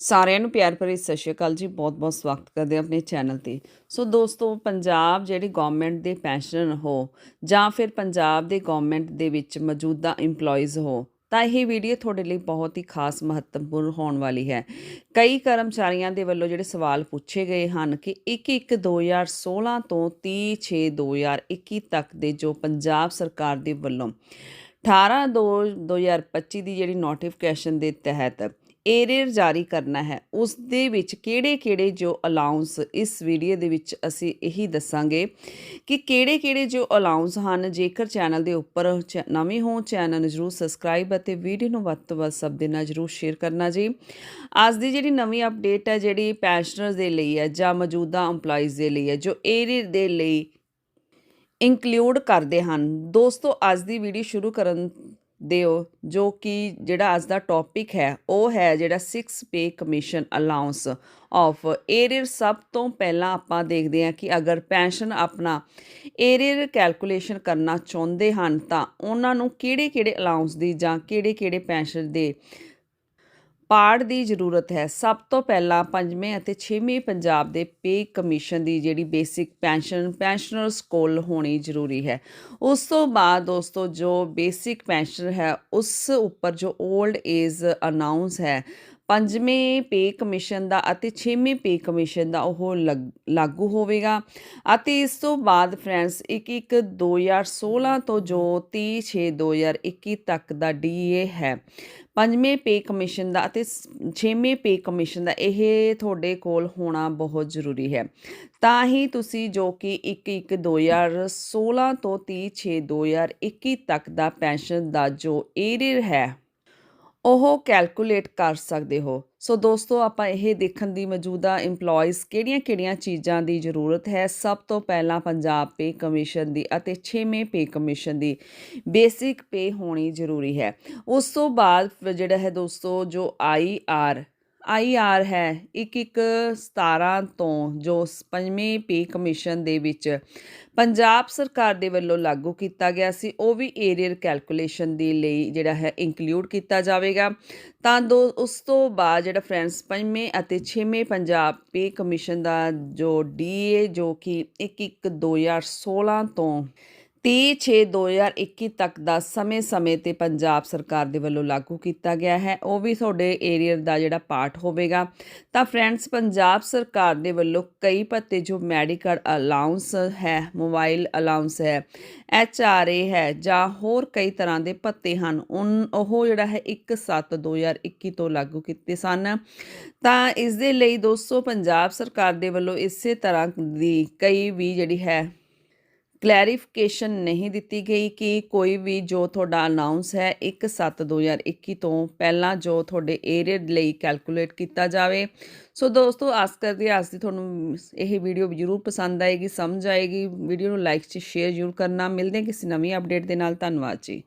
ਸਾਰਿਆਂ ਨੂੰ ਪਿਆਰ ਭਰੀ ਸਤਿ ਸ਼੍ਰੀ ਅਕਾਲ ਜੀ। ਬਹੁਤ-ਬਹੁਤ ਸਵਾਗਤ ਕਰਦੇ ਹਾਂ ਆਪਣੇ ਚੈਨਲ ਤੇ। ਸੋ ਦੋਸਤੋ, ਪੰਜਾਬ ਜਿਹੜੀ ਗਵਰਨਮੈਂਟ ਦੇ ਪੈਨਸ਼ਨ ਹੋ ਜਾਂ ਫਿਰ ਪੰਜਾਬ ਦੇ ਗਵਰਨਮੈਂਟ ਦੇ ਵਿੱਚ ਮੌਜੂਦਾ EMPLOYEES ਹੋ, ਤਾਂ ਇਹ ਵੀਡੀਓ ਤੁਹਾਡੇ ਲਈ ਬਹੁਤ ਹੀ ਖਾਸ ਮਹੱਤਵਪੂਰਨ ਹੋਣ ਵਾਲੀ ਹੈ। ਕਈ ਕਰਮਚਾਰੀਆਂ ਦੇ ਵੱਲੋਂ ਜਿਹੜੇ ਸਵਾਲ ਪੁੱਛੇ ਗਏ ਹਨ ਕਿ 1-1 2016 ਤੋਂ 30-6 2021 ਤੱਕ ਦੇ ਜੋ ਪੰਜਾਬ ਸਰਕਾਰ ਦੇ ਵੱਲੋਂ 18 2 2025 ਦੀ ਜਿਹੜੀ ਨੋਟੀਫਿਕੇਸ਼ਨ ਦੇ ਤਹਿਤ ਏਰੀਅਰ ਜਾਰੀ ਕਰਨਾ ਹੈ। ਉਸ ਦੇ ਵਿੱਚ ਕਿਹੜੇ-ਕਿਹੜੇ ਜੋ ਅਲਾਉਂਸ ਇਸ ਵੀਡੀਓ ਦੇ ਵਿੱਚ ਅਸੀਂ ਇਹੀ ਦੱਸਾਂਗੇ ਕਿ ਕਿਹੜੇ-ਕਿਹੜੇ ਜੋ ਅਲਾਉਂਸ ਹਨ, ਜੇਕਰ ਚੈਨਲ ਦੇ ਉੱਪਰ ਚੈ- ਨਵੇਂ ਹੋ ਚੈਨਲ ਨੂੰ ਜਰੂਰ ਸਬਸਕ੍ਰਾਈਬ ਅਤੇ ਵੀਡੀਓ ਨੂੰ ਵੱਧ ਤੋਂ ਵੱਧ ਸਭ ਦੇ ਨਾਲ ਜਰੂਰ ਸ਼ੇਅਰ ਕਰਨਾ ਜੀ। ਅੱਜ ਦੀ ਜਿਹੜੀ ਨਵੀਂ ਅਪਡੇਟ ਹੈ, ਜਿਹੜੀ ਪੈਨਸ਼ਨਰਸ ਦੇ ਲਈ ਹੈ ਜਾਂ ਮੌਜੂਦਾ EMPLOYEES ਦੇ ਲਈ ਹੈ, ਜੋ ਏਰੀਅਰ ਦੇ ਲਈ ਇਨਕਲੂਡ ਕਰਦੇ ਹਨ। ਦੋਸਤੋ, ਅੱਜ ਦੀ ਵੀਡੀਓ ਸ਼ੁਰੂ ਕਰਨ ਦਿਓ, ਜੋ ਕਿ ਜਿਹੜਾ ਅੱਜ ਦਾ ਟੌਪਿਕ ਹੈ, ਉਹ ਹੈ ਜਿਹੜਾ 6 pay commission allowance of arrear ਸਭ ਤੋਂ ਪਹਿਲਾਂ ਆਪਾਂ ਦੇਖਦੇ ਹਾਂ ਕਿ ਅਗਰ ਪੈਨਸ਼ਨ ਆਪਣਾ ਏਰੀਅਰ ਕੈਲਕੂਲੇਸ਼ਨ ਕਰਨਾ ਚਾਹੁੰਦੇ ਹਨ ਤਾਂ ਉਹਨਾਂ ਨੂੰ ਕਿਹੜੇ-ਕਿਹੜੇ ਅਲਾਉਂਸ ਦੀ ਜਾਂ ਕਿਹੜੇ-ਕਿਹੜੇ ਪੈਨਸ਼ਨ ਦੇ ਪਾੜ ਦੀ ਜ਼ਰੂਰਤ ਹੈ। ਸਭ ਤੋਂ ਪਹਿਲਾਂ ਪੰਜਵੇਂ ਅਤੇ ਛੇਵੇਂ ਪੰਜਾਬ ਦੇ ਪੇ ਕਮਿਸ਼ਨ ਦੀ ਜਿਹੜੀ ਬੇਸਿਕ ਪੈਨਸ਼ਨ ਪੈਨਸ਼ਨਰਸ ਕੋਲ ਹੋਣੀ ਜ਼ਰੂਰੀ ਹੈ। ਉਸ ਤੋਂ ਬਾਅਦ ਦੋਸਤੋ, ਜੋ ਬੇਸਿਕ ਪੈਨਸ਼ਨ ਹੈ, ਉਸ ਉੱਪਰ ਜੋ 올ਡ ਏਜ ਅਨਾਉਂਸ ਹੈ ਪੰਜਵੇਂ ਪੇ ਕਮਿਸ਼ਨ ਦਾ ਅਤੇ ਛੇਵੇਂ ਪੇ ਕਮਿਸ਼ਨ ਦਾ ਉਹ ਲਾਗੂ ਹੋਵੇਗਾ। ਅਤੇ ਇਸ ਤੋਂ ਬਾਅਦ ਫਰੈਂਡਸ 1-1 2016 ਤੋਂ ਜੋ 30-6 2021 ਤੱਕ ਦਾ ਡੀਏ ਹੈ। ਪੰਜਵੇਂ ਪੇ ਕਮਿਸ਼ਨ ਦਾ ਅਤੇ ਛੇਵੇਂ ਪੇ ਕਮਿਸ਼ਨ ਦਾ ਇਹ ਤੁਹਾਡੇ ਕੋਲ ਹੋਣਾ ਬਹੁਤ ਜ਼ਰੂਰੀ ਹੈ। ਤਾਂ ਹੀ ਤੁਸੀਂ ਜੋ ਕਿ 1-1 2016 ਤੋਂ 30-6 2021 ਤੱਕ ਦਾ ਪੈਨਸ਼ਨ ਦਾ ਜੋ ਏਰੀਅਰ ਹੈ ਉਹ ਕੈਲਕੂਲੇਟ ਕਰ ਸਕਦੇ ਹੋ। ਸੋ ਦੋਸਤੋ, ਆਪਾਂ ਇਹ ਦੇਖਣ ਦੀ ਮੌਜੂਦਾ EMPLOYEES ਕਿਹੜੀਆਂ-ਕਿਹੜੀਆਂ ਚੀਜ਼ਾਂ ਦੀ ਜ਼ਰੂਰਤ ਹੈ? ਸਭ ਤੋਂ ਪਹਿਲਾਂ ਪੰਜਾਬ ਪੇ ਕਮਿਸ਼ਨ ਦੀ ਅਤੇ 6ਵੇਂ ਪੇ ਕਮਿਸ਼ਨ ਦੀ ਬੇਸਿਕ ਪੇ ਹੋਣੀ ਜ਼ਰੂਰੀ ਹੈ। ਉਸ ਤੋਂ ਬਾਅਦ ਜਿਹੜਾ ਹੈ ਦੋਸਤੋ, ਜੋ ਆਈ ਆਰ ਹੈ 1-1 17 ਤੋਂ ਜੋ ਪੰਜਵੇਂ ਪੇ ਕਮਿਸ਼ਨ ਦੇ ਵਿੱਚ ਪੰਜਾਬ ਸਰਕਾਰ ਦੇ ਵੱਲੋਂ ਲਾਗੂ ਕੀਤਾ ਗਿਆ ਸੀ, ਉਹ ਵੀ ਏਰੀਅਰ ਕੈਲਕੂਲੇਸ਼ਨ ਦੇ ਲਈ ਜਿਹੜਾ ਹੈ ਇਨਕਲੂਡ ਕੀਤਾ ਜਾਵੇਗਾ। ਤਾਂ ਦੋ, ਉਸ ਤੋਂ ਬਾਅਦ ਜਿਹੜਾ ਫਰੈਂਡਸ ਪੰਜਵੇਂ ਅਤੇ ਛੇਵੇਂ ਪੰਜਾਬ ਪੇ ਕਮਿਸ਼ਨ ਦਾ ਜੋ ਡੀਏ ਜੋ ਕਿ 1-1 2016 ਤੋਂ 30/6/2021 ਤੱਕ ਦਾ ਸਮੇਂ-ਸਮੇਂ ਤੇ ਪੰਜਾਬ ਸਰਕਾਰ ਦੇ ਵੱਲੋਂ ਲਾਗੂ ਕੀਤਾ ਗਿਆ ਹੈ। ਉਹ ਵੀ ਤੁਹਾਡੇ ਏਰੀਅਰ ਦਾ ਜਿਹੜਾ ਪਾਰਟ ਹੋਵੇਗਾ। ਤਾਂ ਫਰੈਂਡਸ, ਪੰਜਾਬ ਸਰਕਾਰ ਦੇ ਵੱਲੋਂ ਕਈ ਭੱਤੇ ਜੋ ਮੈਡੀਕਲ ਅਲਾਉਂਸ ਹੈ, ਮੋਬਾਈਲ ਅਲਾਉਂਸ ਹੈ, ਐਚ ਆਰ ਏ ਹੈ ਜਾਂ ਹੋਰ ਕਈ ਤਰ੍ਹਾਂ ਦੇ ਭੱਤੇ ਹਨ, ਉਨ ਉਹ ਜਿਹੜਾ ਹੈ 1/7/2021 ਤੋਂ ਲਾਗੂ ਕੀਤੇ ਸਨ। ਤਾਂ ਇਸ ਦੇ ਲਈ ਦੋਸਤੋ, ਪੰਜਾਬ ਸਰਕਾਰ ਦੇ ਵੱਲੋਂ ਇਸੇ ਤਰ੍ਹਾਂ ਦੀ ਕਈ ਵੀ ਜਿਹੜੀ ਹੈ ਕਲੈਰੀਫਿਕੇਸ਼ਨ ਨਹੀਂ ਦਿੱਤੀ ਗਈ ਕਿ ਕੋਈ ਵੀ ਜੋ ਤੁਹਾਡਾ ਅਨਾਉਂਸ ਹੈ 1/7/2021 ਤੋਂ ਪਹਿਲਾਂ ਜੋ ਤੁਹਾਡੇ ਏਰੀਆ ਲਈ ਕੈਲਕੂਲੇਟ ਕੀਤਾ ਜਾਵੇ। ਸੋ ਦੋਸਤੋ, ਆਸ ਕਰਦੇ ਆਸ ਦੀ ਤੁਹਾਨੂੰ ਇਹ ਵੀਡੀਓ ਜ਼ਰੂਰ ਪਸੰਦ ਆਏਗੀ, ਸਮਝ ਆਏਗੀ। ਵੀਡੀਓ ਨੂੰ ਲਾਈਕ ਤੇ ਸ਼ੇਅਰ ਜ਼ਰੂਰ ਕਰਨਾ। ਮਿਲਦੇ ਹਾਂ ਕਿਸੇ ਨਵੀਂ ਅਪਡੇਟ ਦੇ ਨਾਲ। ਧੰਨਵਾਦ ਜੀ।